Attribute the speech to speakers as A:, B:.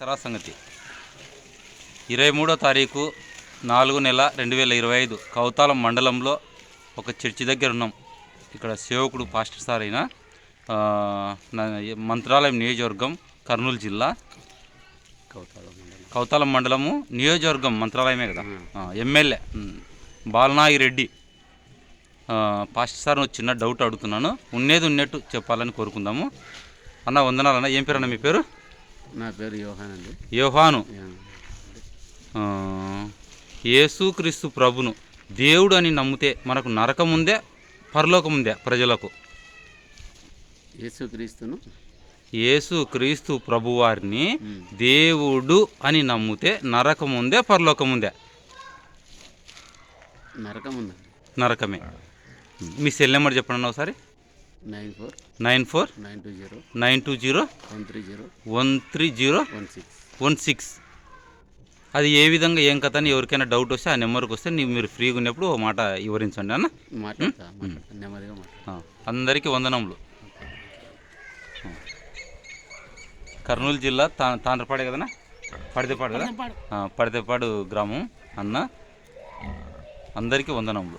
A: తర్వాత సంగతి. ఇరవై మూడో తారీఖు నాలుగు నెల రెండు వేల ఇరవై ఐదు కౌతాలం మండలంలో ఒక చర్చి దగ్గర ఉన్నాం. ఇక్కడ సేవకుడు పాస్టర్ సార్ అయిన మంత్రాలయం నియోజకవర్గం కర్నూలు జిల్లా కౌతాలం మండలము నియోజకవర్గం మంత్రాలయమే కదా? ఎమ్మెల్యే ఉమ్, బాలనాగి రెడ్డి. పాస్టర్ సార్ చిన్న డౌట్ అడుగుతున్నాను. ఉన్నేది ఉన్నట్టు చెప్పాలని కోరుకుందాము. అన్న వందనాలన్న ఏం పేరు అన్న మీ పేరు?
B: నా పేరు యోహాన్ అండి.
A: యోహాను. యేసుక్రీస్తు ప్రభును దేవుడు అని నమ్మితే మనకు నరకం ఉందే పరలోకం ఉందే ప్రజలకు
B: యేసుక్రీస్తును
A: యేసు క్రీస్తు ప్రభువారిని. దేవుడు అని నమ్మితే నరకం ఉందే పరలోకం ఉందే
B: నరకం
A: నరకమే. మీ సెల్ నెంబర్ చెప్పండి ఒకసారి.
B: Nine four
A: nine four
B: nine two zero
A: nine two zero
B: one three zero
A: one three zero
B: one six
A: one six. అది ఏ విధంగా ఏం కథ అని ఎవరికైనా డౌట్ వస్తే ఆ నెంబర్కి వస్తే మీరు ఫ్రీగా ఉన్నప్పుడు ఓ మాట వివరించండి అన్న. అందరికీ వందనములు. కర్నూలు జిల్లా తా తాండ్రపాడే కదనా పడితేపాడు కదా? ఆ, పడితేపాడు గ్రామం అన్న. అందరికీ వందనములు.